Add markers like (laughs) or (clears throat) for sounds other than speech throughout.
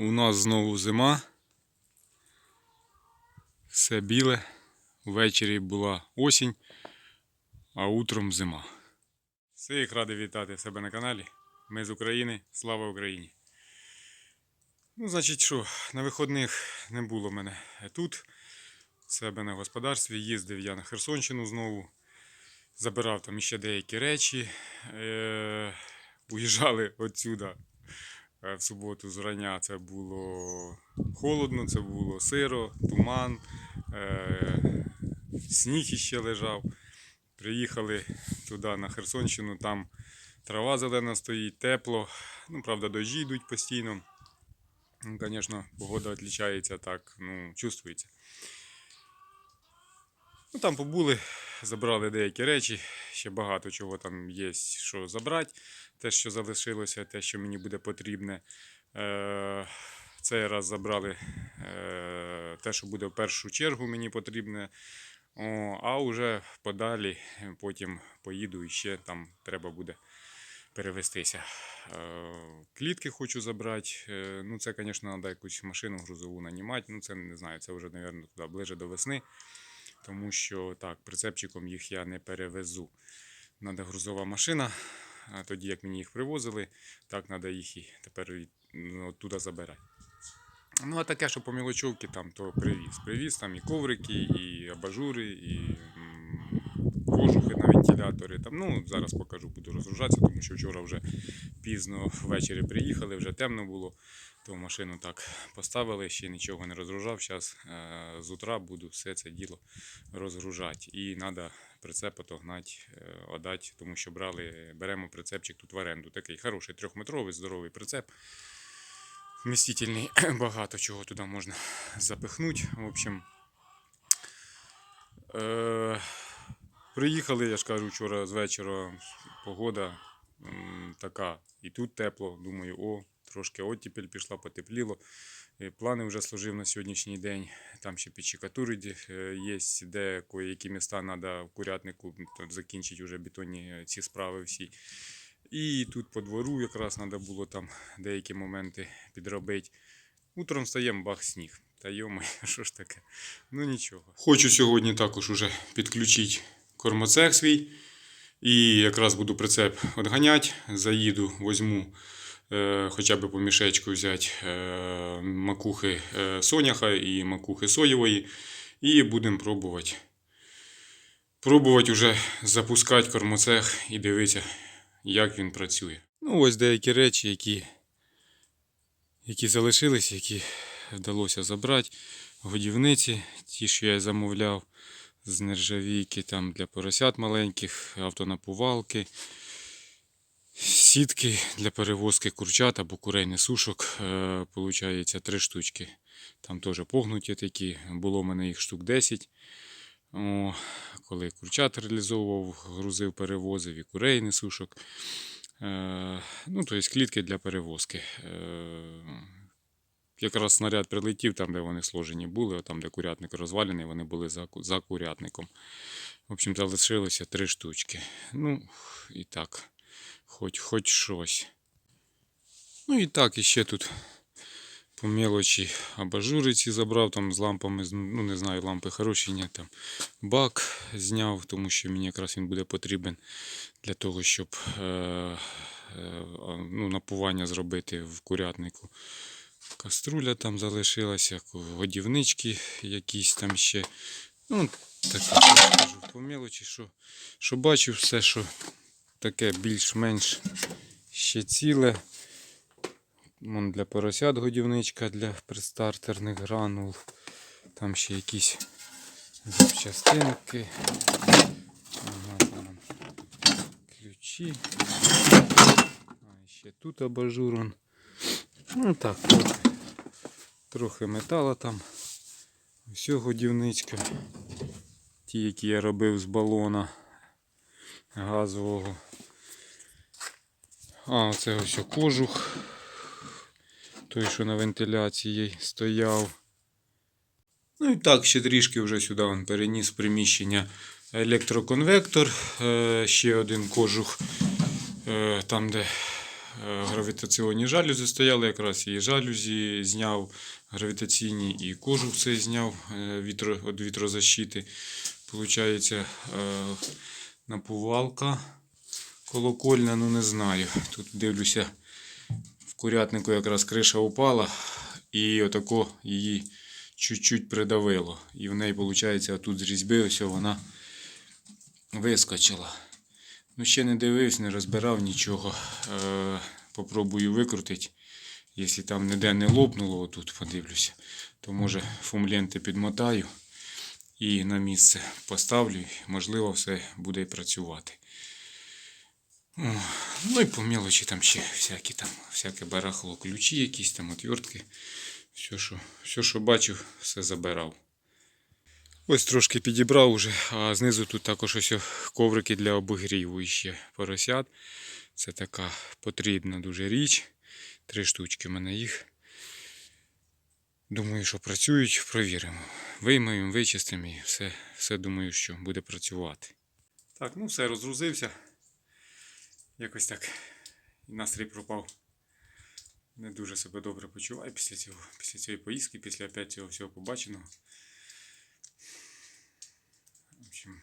У нас знову зима. Все біле. Ввечері була осінь, а утром зима. Всіх радий вітати себе на каналі. Ми з України. Слава Україні! Ну, значить, що, на виходних не було мене тут, в себе на господарстві. Їздив я на Херсонщину знову. Забирав там іще деякі речі. Е- уїжджали отсюда в суботу зрання. Це було холодно, це було сиро, туман, е- сніг іще лежав. Приїхали туди на Херсонщину, там трава зелена стоїть, тепло. Ну, правда, дощі йдуть постійно. Ну, Звісно, погода відрізняється так, ну, чувствується. Ну, там побули, забрали деякі речі, ще багато чого там є, що забрати. Те, що залишилося, те, що мені буде потрібне. Е, цей раз забрали е, те, що буде в першу чергу мені потрібне. А вже подалі потім поїду і ще там треба буде перевестися. Е, Клітки хочу забрати. Ну, це, звісно, треба якусь машину грузову нанімати. Ну, це не знаю, це вже, мабуть, туди ближе до весни. Тому що так, прицепчиком їх я не перевезу. Надо грузова машина. А тоді, як мені їх привозили, так треба їх і тепер ну, оттуда забирати. Ну, а таке, що по мілочовці там, то привіз. Привіз там і коврики, і абажури, і вентилятори. Там, ну, зараз покажу, буду розгружатися, тому що вчора вже пізно ввечері приїхали, вже темно було. То машину так поставили, ще нічого не розгружав. Зараз е, з утра буду все це діло розгружати. І треба прицеп отогнати, е, отдати, тому що брали, беремо прицепчик тут в оренду. Такий хороший трьохметровий, здоровий прицеп. Вмістительний, (clears throat) багато чого туди можна запихнути. В общем, е, приїхали, я ж кажу, вчора з вечора погода м, така. І тут тепло. Думаю, о, трошки оттепель пішла, потепліло. Е, Плани вже сложив на сьогоднішній день. Там ще підчекатури є, де які міста треба в курятнику закінчити вже бетонні е, ці справи всі. І тут по двору якраз треба було там деякі моменти підробити. Утром стаємо бах сніг. Та йома, (laughs) що ж таке? Ну нічого. Хочу сьогодні також уже підключити кормоцех свій. І якраз буду прицеп відганяти. Заїду, возьму е, хоча б по мішечку взяти е, макухи е, соняха і макухи соєвої. І будемо пробувати. Пробувати вже запускати кормоцех і дивитися, як він працює. Ну, ось деякі речі, які, які залишились, які вдалося забрати. Годівниці, ті, що я замовляв з нержавійки, там для поросят маленьких, автонапувалки, сітки для перевозки курчат або курей несушок. Е, Получається три штучки. Там теж погнуті такі. Було в мене їх штук 10. О, коли курчат реалізовував, грузив, перевозив і курей несушок. Е, ну, тобто клітки для перевозки. Якраз снаряд прилетів там, де вони сложені були, там, де курятник розвалений, вони були за, за курятником. В общем, залишилося три штучки. Ну, і так, хоч, хоч щось. Ну і так, іще тут по мелочі абажури ці забрав там з лампами, ну не знаю, лампи хороші, ні, там бак зняв, тому що мені якраз він буде потрібен для того, щоб е, е, ну, напування зробити в курятнику. Каструля там залишилася, годівнички якісь там ще. Ну, таке я скажу, по мелочі, що, що бачу, все, що таке більш-менш ще ціле. Вон для поросят годівничка для предстартерних гранул. Там ще якісь запчастинки. Ага, там ключі. А ще тут абажур. Ну так, трохи, метала там. Все годівничка. Ті, які я робив з балона газового. А, оце ось кожух. Той, що на вентиляції стояв. Ну і так, ще трішки вже сюди він переніс приміщення електроконвектор. Е, ще один кожух, е, там, де гравітаційні жалюзі стояли, якраз і жалюзі зняв гравітаційні, і кожух цей зняв е, вітро, від вітрозащити. Получається, е, напувалка колокольна, ну не знаю. Тут дивлюся, в курятнику якраз криша упала, і отако її чуть-чуть придавило. І в неї, виходить, тут з різьби ось вона вискочила. Ну, ще не дивився, не розбирав нічого. Е, попробую викрутити. Якщо там ніде не лопнуло, отут подивлюся, то може фумленти підмотаю і на місце поставлю. Можливо, все буде працювати. Ну і по мелочі там ще всякі там, всяке барахло, ключі якісь там, отвертки. Все, що, все, що бачив, все забирав. Ось трошки підібрав уже, а знизу тут також ось коврики для обігріву ще поросят. Це така потрібна дуже річ. Три штучки в мене їх. Думаю, що працюють, провіримо. Виймаємо, вичистимо і все, все думаю, що буде працювати. Так, ну все, розгрузився. Якось так. І настрій пропав. Не дуже себе добре почуваю після цього, після цієї поїздки, після опять цього всього побаченого. В общем,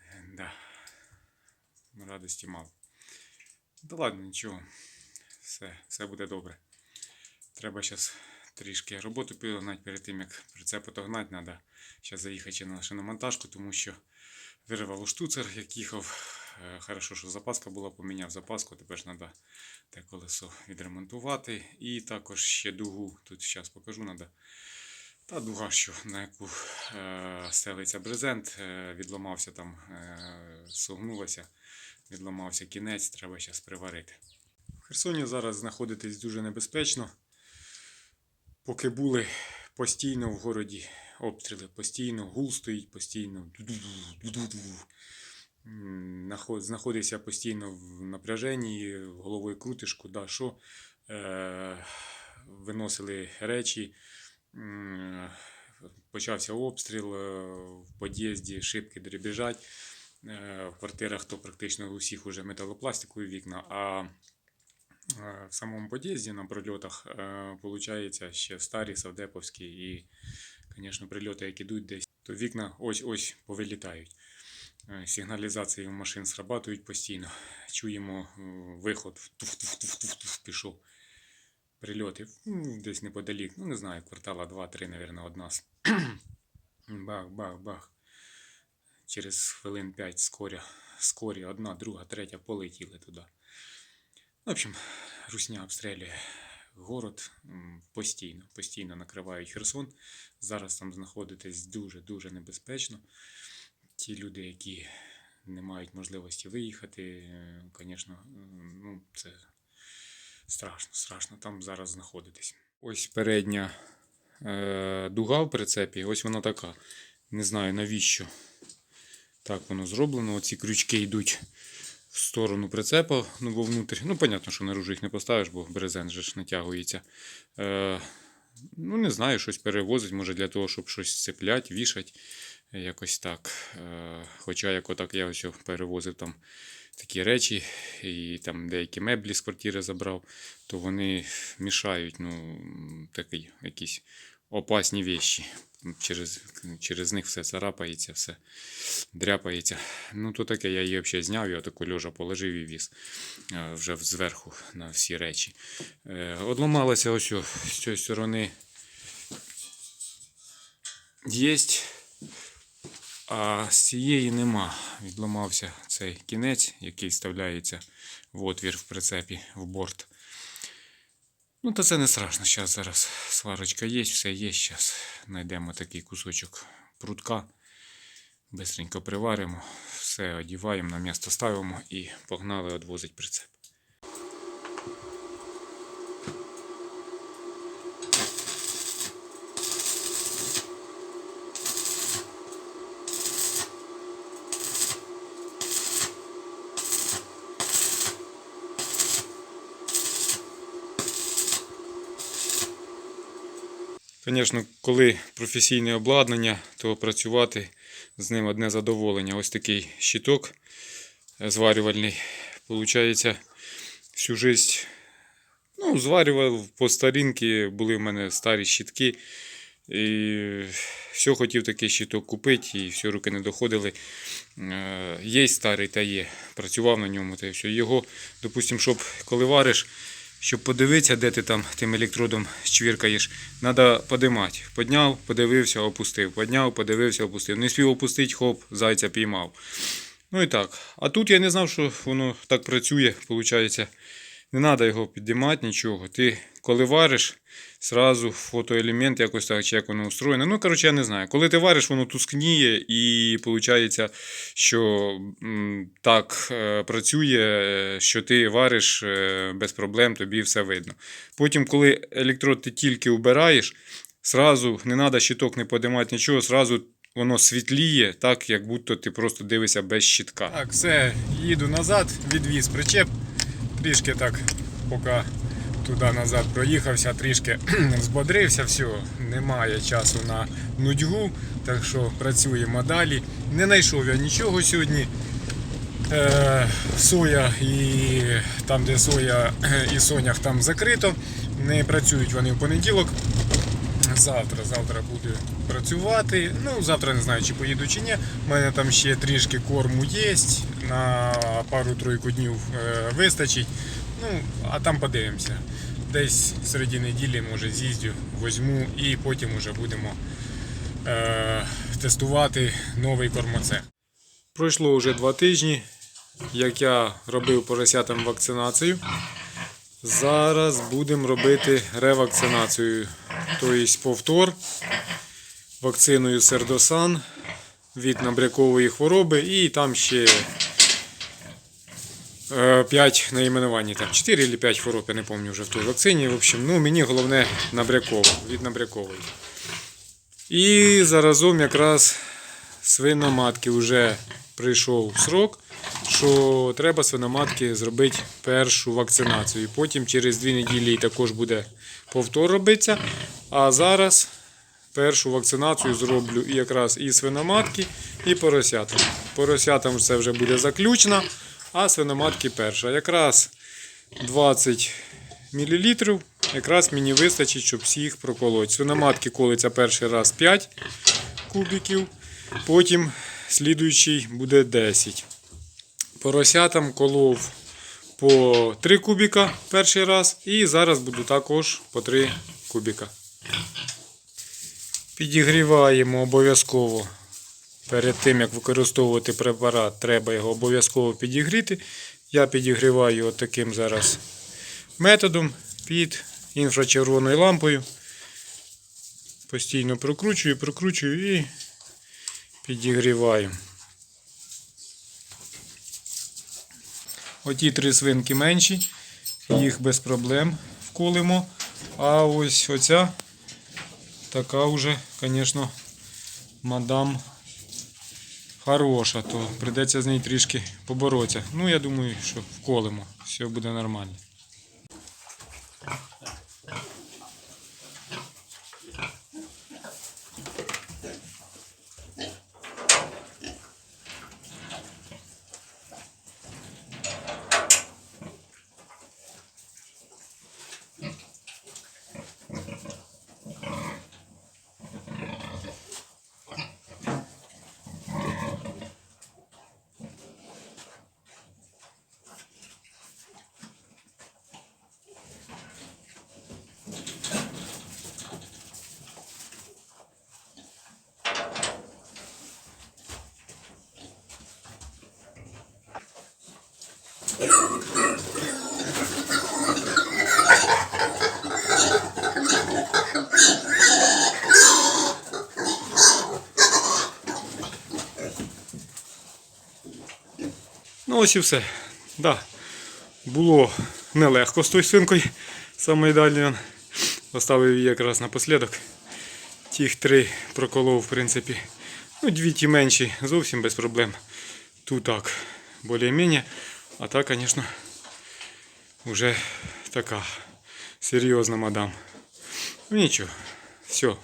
е, да, радості мало. Да ладно, нічого. Все, все буде добре. Треба зараз трішки роботу погнати перед тим, як прицеп отогнати треба. Зараз заїхати на шиномонтажку, тому що вирвало штуцер, як їхав. Е, Хорошо, що запаска була, поміняв запаску, тепер треба те колесо відремонтувати. І також ще дугу, тут зараз покажу, треба. Та дуга, що на яку е, стелиться брезент, е, відламався там, е, согнулося, відламався кінець, треба зараз приварити. В Херсоні зараз знаходитись дуже небезпечно. Поки були постійно в городі обстріли, постійно гул стоїть, постійно знаходився постійно в напряженні, головою крутиш, куди що. Е, виносили речі. Почався обстріл е, в під'їзді, шибки дребіжать. Е, В квартирах то практично у всіх уже металопластикові вікна, а е, в самому під'їзді на прольотах виходить ще старі савдеповські і, звісно, прильоти, як ідуть десь, то вікна ось-ось повилітають. Е, Сигналізації в машин срабатують постійно. Чуємо е, виход, туф-туф-туф-туф пішов. Прильоти десь неподалік, ну не знаю, квартала 2-3, мабуть, од нас. Через хвилин 5 скорі, скорі, одна, друга, третя полетіли туди. В общем, Русня обстрілює город постійно, постійно накривають Херсон. Зараз там знаходитись дуже-дуже небезпечно. Ті люди, які не мають можливості виїхати, звісно, ну, це страшно, страшно там зараз знаходитись. Ось передня е, дуга в прицепі, ось вона така. Не знаю навіщо так воно зроблено. Оці крючки йдуть в сторону прицепа, ну бо внутрі. Ну, понятно, що наружу їх не поставиш, бо брезент же ж натягується. Е, ну, не знаю, щось перевозить, може для того, щоб щось цеплять, вішать. Якось так. Е, Хоча як отак я ось перевозив там такі речі, і там деякі меблі з квартири забрав, то вони мішають, ну, такі якісь опасні вещі. Через, через них все царапається, все дряпається. Ну, то таке, я її взагалі зняв, я таку льожа положив і віз е, вже зверху на всі речі. Е, Одламалося ось з цієї сторони. Єсть. А з цієї нема. Відламався цей кінець, який вставляється в отвір в прицепі в борт. Ну, та це не страшно. Зараз зараз сварочка є, все є. Зараз знайдемо такий кусочок прутка. Бистренько приваримо, все одіваємо, на місто ставимо і погнали відвозить прицеп. Звісно, коли професійне обладнання, то працювати з ним одне задоволення. Ось такий щиток зварювальний Получається, всю жизнь ну, зварював по старінки, були в мене старі щітки. І все хотів такий щиток купити, і все руки не доходили. Е, Є старий та є. Працював на ньому та все. Його, допустимо, щоб коли вариш, щоб подивитися, де ти там тим електродом чвіркаєш, треба подимати. Подняв, подивився, опустив. Подняв, подивився, опустив. Не спів опустити, хоп, зайця піймав. Ну і так. А тут я не знав, що воно так працює, виходить. Не треба його підіймати, нічого. Ти коли вариш, сразу фотоелемент якось так, чи як воно устроєно. Ну, коротше, я не знаю. Коли ти вариш, воно тускніє, і виходить, що так е, працює, що ти вариш е, без проблем, тобі все видно. Потім, коли електрод ти тільки убираєш, сразу не треба щиток не подимати нічого, сразу воно світліє, так як будто ти просто дивишся без щитка. Так, все, їду назад, відвіз причеп. Трішки так, поки туди-назад проїхався, трішки (clears throat) збодрився, все, немає часу на нудьгу, так що працюємо далі. Не знайшов я нічого сьогодні. Е, соя і там, де соя (clears throat) і сонях, там закрито. Не працюють вони в понеділок. Завтра, завтра буду працювати. Ну, завтра не знаю, чи поїду чи ні. У мене там ще трішки корму є. На пару-тройку днів е, вистачить. Ну, а там подивимося. Десь середі неділі, може, з'їздю, возьму і потім уже будемо е, тестувати новий кормоцех. Пройшло вже два тижні, як я робив поросятам вакцинацію. Зараз будемо робити ревакцинацію, тобто повтор вакциною Сердосан від набрякової хвороби і там ще 5 найменувань, там 4 чи 5 хвороб, я не пам'ятаю вже в той вакцині. В общем, ну, мені головне набрякова, від набрякової. І заразом якраз свиноматки вже прийшов срок, що треба свиноматки зробити першу вакцинацію. Потім через дві неділі також буде повтор робитися. А зараз першу вакцинацію зроблю і якраз і свиноматки, і поросятам. Поросятам це вже буде заключна, а свиноматки перша. Якраз 20 мл. Якраз мені вистачить, щоб всіх проколоти. Свиноматки колиться перший раз 5 кубиків, потім слідуючий буде 10. Поросятам колов по 3 кубіка перший раз, і зараз буду також по 3 кубіка. Підігріваємо обов'язково. Перед тим, як використовувати препарат, треба його обов'язково підігріти. Я підігріваю от таким зараз методом під інфрачервоною лампою. Постійно прокручую, прокручую і підігріваю. Оті три свинки менші, їх без проблем вколимо. А ось оця така вже, звісно, мадам хороша, то прийдеться з нею трішки поборотися. Ну, я думаю, що вколимо, все буде нормально. Ось і все. Да. Було нелегко з тою свинкою. Саме далі оставив її якраз напослідок. Тих три проколов, в принципі. Ну, дві ті менші, зовсім без проблем. Тут так, більш-менш. А та, звісно, вже така серйозна мадам. Ну нічого, все.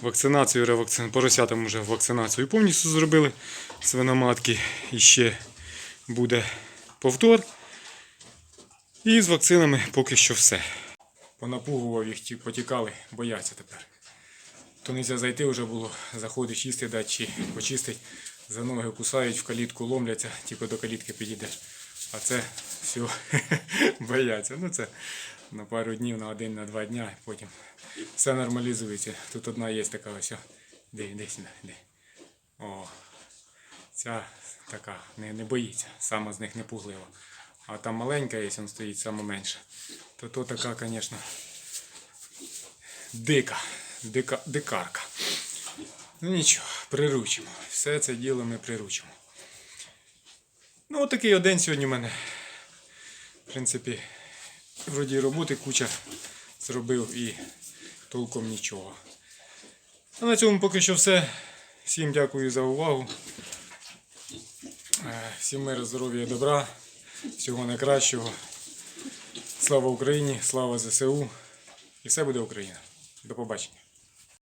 Вакцинацію, ревакцин... поросятам вже вакцинацію повністю зробили. Свиноматки і ще буде повтор. І з вакцинами поки що все. Понапугував їх, ті потікали, бояться тепер. То нельзя зайти вже було, заходиш їсти дати чи почистить, за ноги кусають, в калітку ломляться, типу до калітки підійдеш. А це все (laughs) бояться. Ну це на пару днів, на один, на два дня, потім все нормалізується. Тут одна є така ось. Де, де сюди, де. О, ця така не, не боїться, сама з них не пуглива. А там маленька, якщо він стоїть, сама менша. То то така, звісно, дика, дика, дикарка. Ну нічого, приручимо. Все це діло ми приручимо. Ну, от такий один сьогодні в мене. В принципі, вроді роботи куча зробив і толком нічого. А на цьому поки що все. Всім дякую за увагу. Е, Всім миру, здоров'я і добра. Всього найкращого. Слава Україні, слава ЗСУ. І все буде Україна. До побачення.